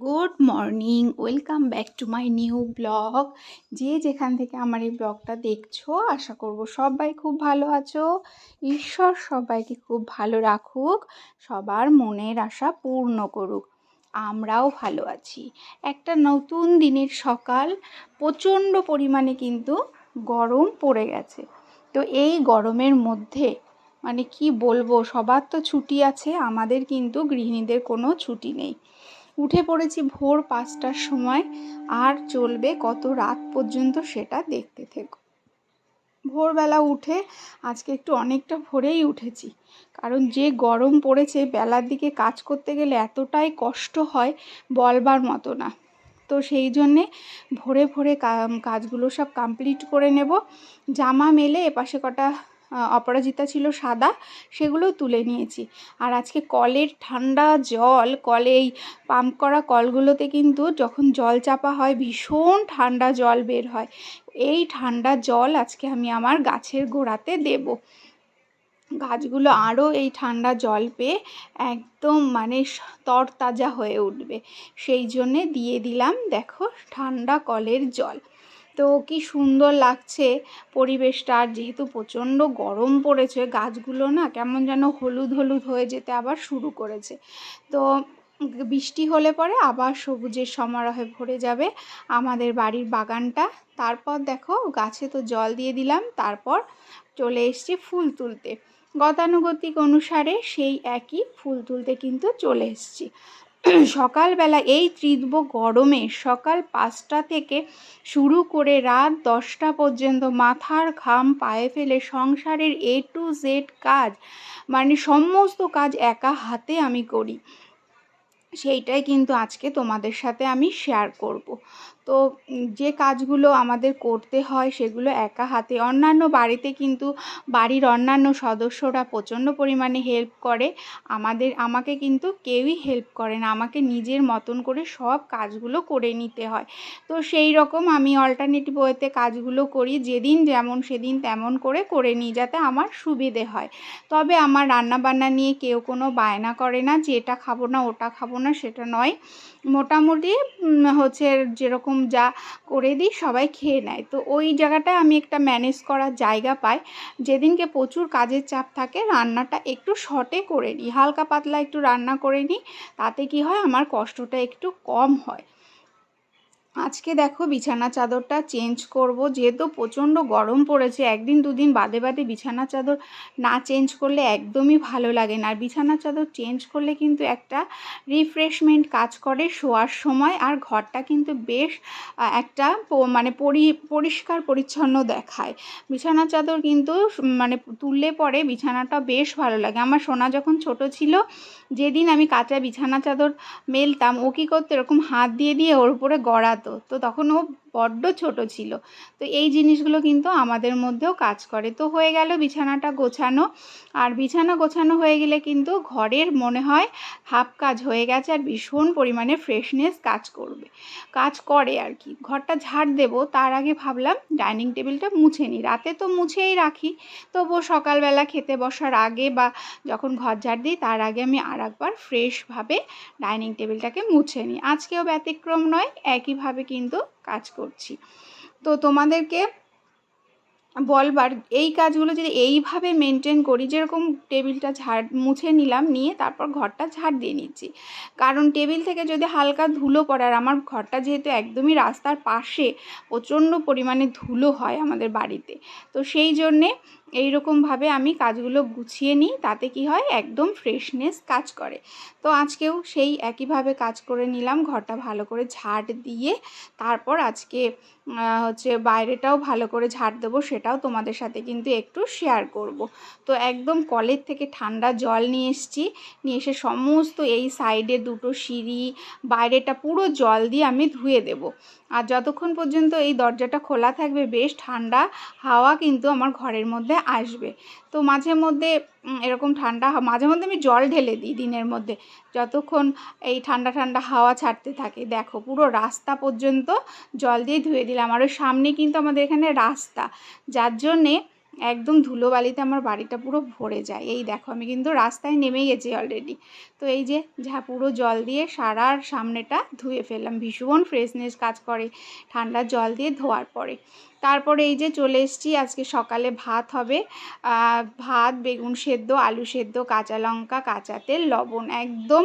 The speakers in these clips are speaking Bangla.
Good morning, welcome back to my new blog. যে যেখান থেকে আমার এই ব্লগটা দেখছ, আশা করব সবাই খুব ভালো আছো। ঈশ্বর সবাইকে খুব ভালো রাখুক, সবার মনের আশা পূর্ণ করুক। আমরাও ভালো আছি। একটা নতুন দিনের সকাল, প্রচণ্ড পরিমাণে কিন্তু গরম পড়ে গেছে। তো এই গরমের মধ্যে মানে কি বলব, সবার তো ছুটি আছে, আমাদের কিন্তু গৃহিণীদের কোনো ছুটি নেই। উঠে পড়েছি ভোর পাঁচটার সময়। আর চলবে কত রাত পর্যন্ত সেটা দেখতে থেকো। ভোরবেলা উঠে আজকে একটু অনেকটা ভোরেই উঠেছি। কারণ যে গরম পড়েছে, বেলার দিকে কাজ করতে গেলে এতটাই কষ্ট হয় বলবার মতো না। তো সেই জন্যে ভোরে ভোরে কাজগুলো সব কমপ্লিট করে নেব। জামা মেলে এপাশে কটা অপরাজিতা ছিল সাদা, সেগুলোও তুলে নিয়েছি। আর আজকে কলের ঠান্ডা জল, কলে এই পাম্প করা কলগুলোতে কিন্তু যখন জল চাপা হয়, ভীষণ ঠান্ডা জল বের হয়। এই ঠান্ডা জল আজকে আমি আমার গাছের গোড়াতে দেব। গাছগুলো আরও এই ঠান্ডা জল পেয়ে একদম মানে তরতাজা হয়ে উঠবে। সেই জন্যে দিয়ে দিলাম, দেখো, ঠান্ডা কলের জল। তো কি সুন্দর লাগছে পরিবেশটা। আর যেহেতু প্রচণ্ড গরম পড়েছে, গাছগুলো না কেমন যেন হলুদ হলুদ হয়ে যেতে আবার শুরু করেছে। তো বৃষ্টি হলে পরে আবার সবুজের সমারোহে ভরে যাবে আমাদের বাড়ির বাগানটা। তারপর দেখো গাছে তো জল দিয়ে দিলাম, তারপর চলে এসছি ফুল তুলতে। গতানুগতিক অনুসারে সেই একই ফুল তুলতে কিন্তু চলে এসছি। সকালবেলা এই তীব্র গরমে সকাল পাঁচটা থেকে শুরু করে রাত দশটা পর্যন্ত মাথার ঘাম পায়ে ফেলে সংসারের এ টু জেড কাজ মানে সমস্ত কাজ একা হাতে আমি করি। সেইটাই কিন্তু আজকে তোমাদের সাথে আমি শেয়ার করব। তো যে কাজগুলো আমাদের করতে হয় সেগুলো একা হাতে, অন্যান্য বাড়িতে কিন্তু বাড়ির অন্যান্য সদস্যরা প্রচণ্ড পরিমাণে হেল্প করে। আমাদের, আমাকে কিন্তু কেউই হেল্প করে না। আমাকে নিজের মতন করে সব কাজগুলো করে নিতে হয়। তো সেই রকম আমি অল্টারনেটিভ ওয়েতে কাজগুলো করি, যেদিন যেমন সেদিন তেমন করে করে নিই যাতে আমার সুবিধে হয়। তবে আমার রান্নাবান্না নিয়ে কেউ কোনো বায়না করে না যে এটা খাব না ওটা খাব না সেটা নয়। মোটামুটি হচ্ছে যেরকম যা করে দিই সবাই খেয়ে নেয়। তো ওই জায়গাটায় আমি একটা ম্যানেজ করার জায়গা পাই। যেদিনকে প্রচুর কাজের চাপ থাকে, রান্নাটা একটু শর্টে করে নিই। হালকা পাতলা একটু রান্না করে নিই, তাতে কি হয়, আমার কষ্টটা একটু কম হয়। আজকে দেখো বিছানা চাদরটা চেঞ্জ করব। যেহেতু প্রচণ্ড গরম পড়েছে, একদিন দুদিন বাদে বাদে বিছানা চাদর না চেঞ্জ করলে একদমই ভালো লাগে না। আর বিছানা চাদর চেঞ্জ করলে কিন্তু একটা রিফ্রেশমেন্ট কাজ করে শোয়ার সময়, আর ঘরটা কিন্তু বেশ একটা মানে পরি, পরিষ্কার পরিচ্ছন্ন দেখায়। বিছানা চাদর কিন্তু মানে তুললে পরে বিছানাটা বেশ ভালো লাগে। আমার সোনা যখন ছোট ছিল, যেদিন আমি কাঁচা বিছানা চাদর মেলতাম, ও কী করতো, এরকম হাত দিয়ে দিয়ে ওর উপরে গড়াতো। তো তখন ও বড্ড ছোট ছিল। তো এই জিনিসগুলো কিন্তু আমাদের মধ্যেও কাজ করে। তো হয়ে গেল বিছানাটা গোছানো। আর বিছানা গোছানো হয়ে গেলে কিন্তু ঘরের মনে হয় হাফ কাজ হয়ে গেছে আর ভীষণ পরিমাণে ফ্রেশনেস কাজ করবে। কাজ করে আর কি। ঘরটা ঝাড় দেব, তার আগে ভাবলাম ডাইনিং টেবিলটা মুছে নিই। রাতে তো মুছেই রাখি। তবুও সকালবেলা খেতে বসার আগে বা যখন ঘর ঝাড় দিই, তার আগে আমি আর একবার ফ্রেশভাবে ডাইনিং টেবিলটাকে মুছে নিই। আজকেও ব্যতিক্রম নয়, একইভাবে কিন্তু কাজ করছি। তো তোমাদেরকে বলবার, এই কাজগুলো যদি এইভাবে মেনটেন করি, যেরকম টেবিলটা ঝাড়, মুছে নিলাম, নিয়ে তারপর ঘরটা ঝাড় দিয়ে নিচ্ছি। কারণ টেবিল থেকে যদি হালকা ধুলো পড়ে, আর আমার ঘরটা যেহেতু একদমই রাস্তার পাশে, প্রচণ্ড পরিমাণে ধুলো হয় আমাদের বাড়িতে। তো সেই জন্যে এইরকমভাবে আমি কাজগুলো গুছিয়ে নিই, তাতে কি হয় একদম ফ্রেশনেস কাজ করে। তো আজকেও সেই একইভাবে কাজ করে নিলাম, ঘরটা ভালো করে ঝাড় দিয়ে, তারপর আজকে হচ্ছে বাইরেটাও ভালো করে ঝাড় দেবো, সেটাও তোমাদের সাথে কিন্তু একটু শেয়ার করব। তো একদম কলের থেকে ঠান্ডা জল নিয়ে এসেছি, নিয়ে এসে সমস্ত এই সাইডে দুটো সিঁড়ি, বাইরেটা পুরো জল দিয়ে আমি ধুয়ে দেব। আর যতক্ষণ পর্যন্ত এই দরজাটা খোলা থাকবে, বেশ ঠান্ডা হাওয়া কিন্তু আমার ঘরের মধ্যে আসবে। তো মাঝে মধ্যে এরকম ঠান্ডা মাঝে মধ্যে আমি জল ঢেলে দিই দিনের মধ্যে। যতক্ষণ এই ঠান্ডা ঠান্ডা হাওয়া ছাড়তে থাকে। দেখো, পুরো রাস্তা পর্যন্ত জল দিয়ে ধুয়ে দিলাম। আর সামনে কিন্তু আমাদের এখানে রাস্তা। যার জন্যে একদম ধুলোবালিতে আমার বাড়িটা পুরো ভরে যায়। এই দেখো, আমি কিন্তু রাস্তায় নেমে গেছি অলরেডি তো এই যে, যা পুরো জল দিয়ে সারার সামনেটা ধুয়ে ফেললাম। ভীষণ ফ্রেশনেস কাজ করে ঠান্ডা জল দিয়ে ধোয়ার পরে। তারপরে এই যে চলে এসেছি, আজকে সকালে ভাত হবে। ভাত, বেগুন সেদ্ধ, আলু সেদ্ধ, কাঁচা লঙ্কা, কাঁচা তেল, লবণ। একদম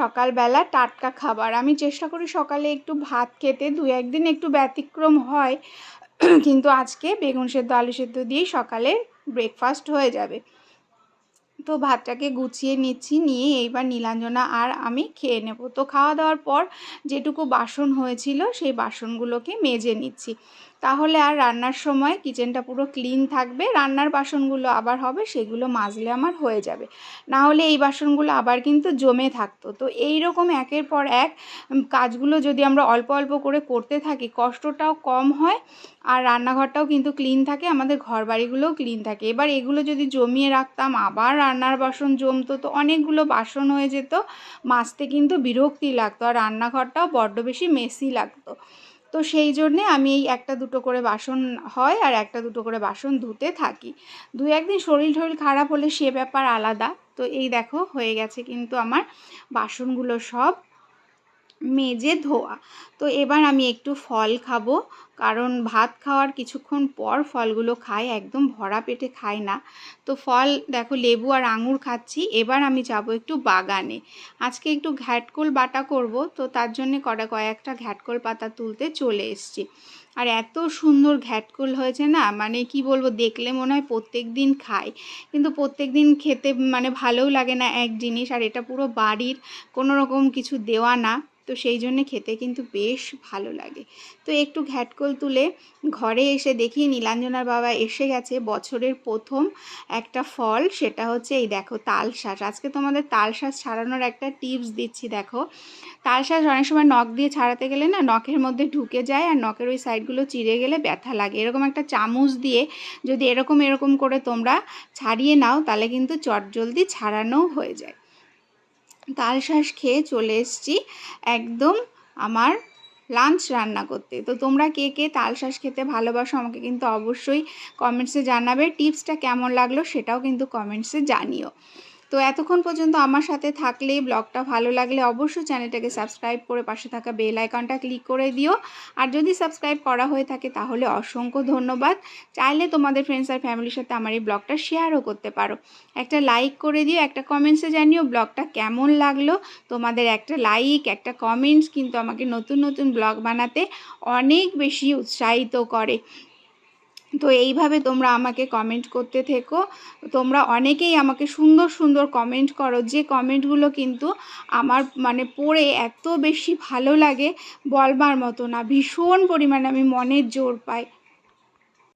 সকালবেলা টাটকা খাবার। আমি চেষ্টা করি সকালে একটু ভাত খেতে। দু একদিন একটু ব্যতিক্রম হয়। কিন্তু আজকে বেগুন সেদ্ধ, আলু সেদ্ধ দিয়েই সকালে ব্রেকফাস্ট হয়ে যাবে। তো ভাতটাকে গুছিয়ে নিচ্ছি, নিয়ে এইবার নীলাঞ্জনা আর আমি খেয়ে নেব। তো খাওয়া দাওয়ার পর যেটুকু বাসন হয়েছিল সেই বাসনগুলোকে মেজে নিচ্ছি। তাহলে আর রান্নার সময় কিচেনটা পুরো ক্লিন থাকবে, রান্নার বাসনগুলো আবার হবে, সেগুলো মাজলে আমার হয়ে যাবে। না হলে এই বাসনগুলো আবার কিন্তু জমে থাকতো। তো এই রকম একের পর এক কাজগুলো যদি আমরা অল্প অল্প করে করতে থাকি, কষ্টটাও কম হয় আর রান্নাঘরটাও কিন্তু ক্লিন থাকে, আমাদের ঘর বাড়িগুলোও ক্লিন থাকে। এবার এগুলো যদি জমিয়ে রাখতাম, আবার রান্নার বাসন জমতো, তো অনেকগুলো বাসন হয়ে যেত, মাজতে কিন্তু বিরক্তি লাগতো আর রান্নাঘরটাও বড্ড বেশি মেসি লাগতো। তো সেই জন্যে আমি এই একটা দুটো করে বাসন হয় আর একটা দুটো করে বাসন ধুতে থাকি। দু একদিন শরীর টরীর খারাপ হলে সে ব্যাপার আলাদা। তো এই দেখো হয়ে গেছে কিন্তু আমার বাসনগুলো সব। মেজে ধোয়া। তো এবার আমি একটু ফল খাব, কারণ ভাত খাওয়ার কিছুক্ষণ পর ফলগুলো খাই, একদম ভরা পেটে খাই না। তো ফল, দেখো, লেবু আর আঙুর খাচ্ছি, এবার আমি যাব একটু বাগানে। আজকে একটু ঘ্যাটকোল বাটা করব, তো তার জন্যে কটা, কয়েকটা ঘ্যাটকোল পাতা তুলতে চলে এসছি। আর এত সুন্দর ঘ্যাটকোল হয়েছে না মানে কি বলব, দেখলে মনে হয় প্রত্যেক দিন খাই। কিন্তু প্রত্যেক দিন খেতে মানে ভালোও লাগে না এক জিনিস, আর এটা পুরো বাড়ির কোনো রকম কিছু দেওয়া না। তো সেই জন্যে খেতে কিন্তু বেশ ভালো লাগে। তো একটু ঘ্যাটকোল তুলে ঘরে এসে দেখি নীলাঞ্জনার বাবা এসে গেছে বছরের প্রথম একটা ফল, সেটা হচ্ছে এই দেখো তাল শাঁস। আজকে তোমাদের তাল শাঁস ছাড়ানোর একটা টিপস দিচ্ছি, দেখো। তাল শাঁস অনেক সময় নখ দিয়ে ছাড়াতে গেলে না নখের মধ্যে ঢুকে যায় আর নখের ওই সাইডগুলো চিড়ে গেলে ব্যথা লাগে। এরকম একটা চামচ দিয়ে যদি এরকম এরকম করে তোমরা ছাড়িয়ে নাও, তাহলে কিন্তু চটজলদি ছাড়ানোও হয়ে যায়। তাল শাঁস খেয়ে চলে এসছি একদম আমার লাঞ্চ রান্না করতে। তো তোমরা কে কে তাল শাঁস খেতে ভালোবাসো আমাকে কিন্তু অবশ্যই কমেন্টসে জানাবে। টিপসটা কেমন লাগল সেটাও কিন্তু কমেন্টসে জানিও। তো এতক্ষণ পর্যন্ত আমার সাথে থাকলে ব্লগটা ভালো লাগলে অবশ্যই চ্যানেলটাকে সাবস্ক্রাইব করে পাশে থাকা বেল আইকনটা ক্লিক করে দিও। আর যদি সাবস্ক্রাইব করা হয়ে থাকে তাহলে অসংখ্য ধন্যবাদ। চাইলে তোমাদের ফ্রেন্ডস আর ফ্যামিলির সাথে আমার এই ব্লগটা শেয়ারও করতে পারো। একটা লাইক করে দিও, একটা কমেন্টসে জানিও ব্লগটা কেমন লাগল। তোমাদের একটা লাইক একটা কমেন্টস কিন্তু আমাকে নতুন নতুন ব্লগ বানাতে অনেক বেশি উৎসাহিত করে। তো এইভাবে তোমরা আমাকে কমেন্ট করতে থেকো। তোমরা অনেকেই আমাকে সুন্দর সুন্দর কমেন্ট করো। যে কমেন্টগুলো কিন্তু আমার মানে পড়ে এত বেশি ভালো লাগে বলবার মতো না। ভীষণ পরিমাণে আমি মনের জোর পাই।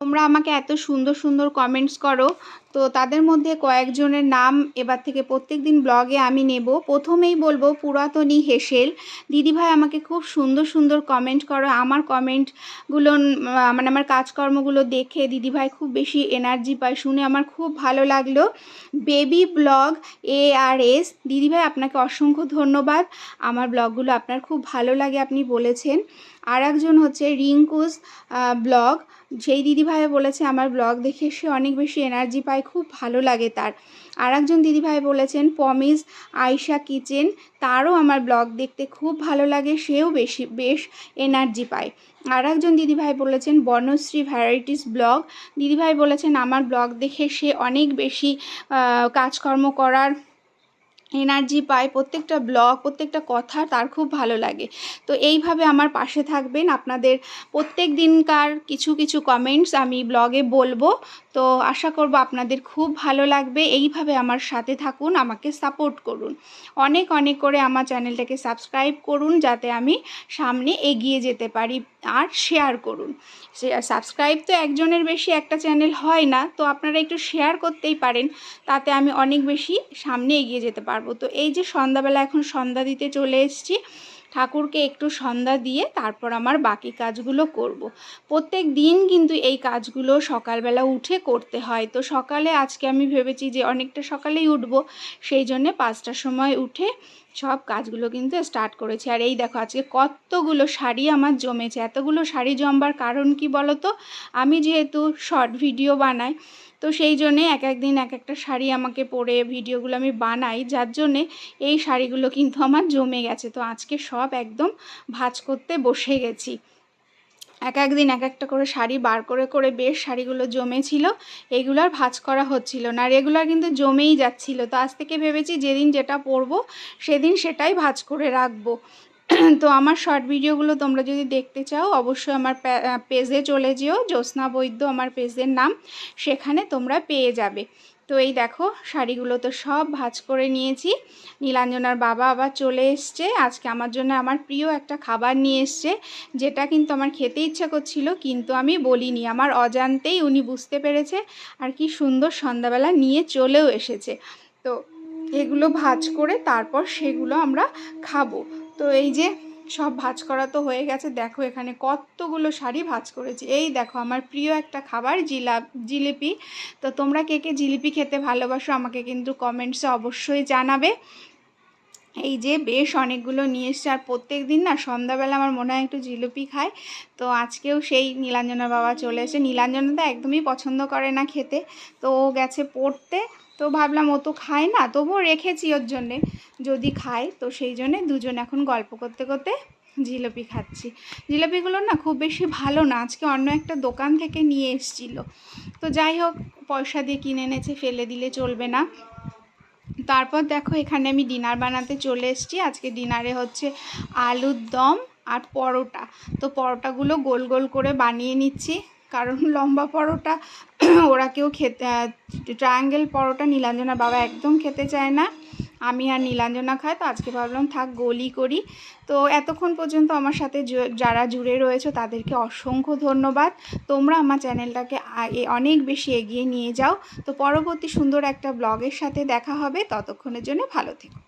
তোমরা আমাকে এত সুন্দর সুন্দর কমেন্টস করো। তো তাদের মধ্যে কয়েকজনের নাম এবার থেকে প্রত্যেক দিন ব্লগে আমি নেব। প্রথমেই বলব পুরাতনী হেসেল। দিদিভাই আমাকে খুব সুন্দর সুন্দর কমেন্ট করো। আমার কমেন্টগুলো মানে আমার কাজকর্মগুলো দেখে দিদিভাই খুব বেশি এনার্জি পায়। শুনে আমার খুব ভালো লাগল। বেবি ব্লগ এ আর এস দিদিভাই, আপনাকে অসংখ্য ধন্যবাদ। আমার ব্লগগুলো আপনার খুব ভালো লাগে, আপনি বলেছেন। আর একজন হচ্ছে রিঙ্কুস ব্লগ সেই দিদিভাই বলেছে আমার ব্লগ দেখে সে অনেক বেশি এনার্জি পায়, খুব ভালো লাগে তার। আর একজন দিদিভাই বলেছেন, পমিজ আয়শা কিচেন, তারও আমার ব্লগ দেখতে খুব ভালো লাগে, সেও বেশি, বেশ এনার্জি পায়। আর একজন দিদিভাই বলেছেন বর্ণশ্রী ভ্যারাইটিস ব্লগ। দিদিভাই বলেছেন, আমার ব্লগ দেখে সে অনেক বেশি কাজকর্ম করার এনার্জি পায় প্রত্যেকটা ব্লগ, প্রত্যেকটা কথা তার খুব ভালো লাগে। তো এইভাবে আমার পাশে থাকবেন। আপনাদের প্রত্যেক দিনকার কিছু কিছু কমেন্টস আমি ব্লগে বলব। তো আশা করব আপনাদের খুব ভালো লাগবে। এইভাবে আমার সাথে থাকুন, আমাকে সাপোর্ট করুন। অনেক অনেক করে আমার চ্যানেলটাকে সাবস্ক্রাইব করুন, যাতে আমি সামনে এগিয়ে যেতে পারি। আর শেয়ার করুন। সাবস্ক্রাইব তো একজনের বেশি একটা চ্যানেল হয় না, তো আপনারা একটু শেয়ার করতেই পারেন, তাতে আমি অনেক বেশি সামনে এগিয়ে যেতে পারব। তো এই যে সন্ধ্যাবেলা এখন সন্ধ্যা দিতে চলে এসেছি, ঠাকুরকে একটু সন্ধ্যা দিয়ে তারপর আমার বাকি কাজগুলো করব। প্রত্যেক দিন কিন্তু এই কাজগুলো সকালবেলা উঠে করতে হয়। তো সকালে আজকে আমি ভেবেছি যে অনেকটা সকালেই উঠব, সেই জন্যে পাঁচটার সময় উঠে সব কাজগুলো কিন্তু স্টার্ট করেছি। আর এই দেখো, আজকে কতগুলো শাড়ি আমার জমেছে। এতগুলো শাড়ি জমবার কারণ কি বলো তো আমি যেহেতু শর্ট ভিডিও বানাই, তো সেই জন্যে এক এক দিন এক একটা শাড়ি আমাকে পরে ভিডিওগুলো আমি বানাই, যার জন্যে এই শাড়িগুলো কিন্তু আমার জমে গেছে। তো আজকে সব একদম ভাজ করতে বসে গেছি। এক এক দিন এক একটা করে শাড়ি বার করে করে বেশ শাড়িগুলো জমেছিল এইগুলো আর ভাজ করা হচ্ছিল না। রেগুলার কিন্তু জমেই যাচ্ছিল। তো আজ থেকে ভেবেছি যেদিন যেটা পরবো, সেদিন সেটাই ভাজ করে রাখব। তো আমার শর্ট ভিডিওগুলো তোমরা যদি দেখতে চাও, অবশ্যই আমার পেজে চলে যেও। জ্যোৎস্না বৈদ্য আমার পেজের নাম। সেখানে তোমরা পেয়ে যাবে। তো এই দেখো, শাড়িগুলো তো সব ভাজ করে নিয়েছি। নীলাঞ্জনার বাবা আবার চলে এসছে। আজকে আমার জন্য আমার প্রিয় একটা খাবার নিয়ে এসছে, যেটা কিন্তু আমার খেতে ইচ্ছা করছিল, কিন্তু আমি বলিনি। আমার অজান্তেই উনি বুঝতে পেরেছে আর কি সুন্দর সন্ধ্যাবেলা নিয়ে চলেও এসেছে। তো এগুলো ভাজ করে তারপর সেগুলো আমরা খাব। তো এই যে সব ভাজ করা তো হয়ে গেছে। দেখো এখানে কতগুলো শাড়ি ভাজ করেছি। এই দেখো আমার প্রিয় একটা খাবার জিলা জিলিপি। তো তোমরা কে কে জিলিপি খেতে ভালোবাসো আমাকে কিন্তু কমেন্টসে অবশ্যই জানাবে। এই যে বেশ অনেকগুলো নিয়ে এসছে। আর প্রত্যেক দিন না সন্ধ্যাবেলা আমার মনে হয় একটু জিলিপি খায়। তো আজকেও সেই নীলাঞ্জনার বাবা চলে এসে নীলাঞ্জনা তো একদমই পছন্দ করে না খেতে। তো ও গেছে পড়তে। তো ভাবলাম ও তো খায় না, তবুও রেখেছি ওর জন্যে। যদি খায়, তো সেই জন্যে দুজন এখন গল্প করতে করতে জিলিপি খাচ্ছি। জিলিপিগুলো না খুব বেশি ভালো না, আজকে অন্য একটা দোকান থেকে নিয়ে এসছিল। তো যাই হোক, পয়সা দিয়ে কিনে এনেছে, ফেলে দিলে চলবে না। তারপর দেখো এখানে আমি ডিনার বানাতে চলে এসেছি। আজকে ডিনারে হচ্ছে আলুর দম আর পরোটা। তো পরোটাগুলো গোল গোল করে বানিয়ে নিচ্ছি। কারণ লম্বা পরোটা, ওরা কেউ খেতে ট্রায়াঙ্গেল পরোটা নীলাঞ্জনা বাবা একদম খেতে চায় না। আমি আর নীলাঞ্জনা খাই, তো আজকে ভাবলাম থাক গোলই করি। তো এতক্ষণ পর্যন্ত আমার সাথে যারা জুড়ে রয়েছে তাদেরকে অসংখ্য ধন্যবাদ। তোমরা আমার চ্যানেলটাকে অনেক বেশি এগিয়ে নিয়ে যাও। তো পরবর্তী সুন্দর একটা ব্লগের সাথে দেখা হবে, ততক্ষণের জন্য ভালো থেকো।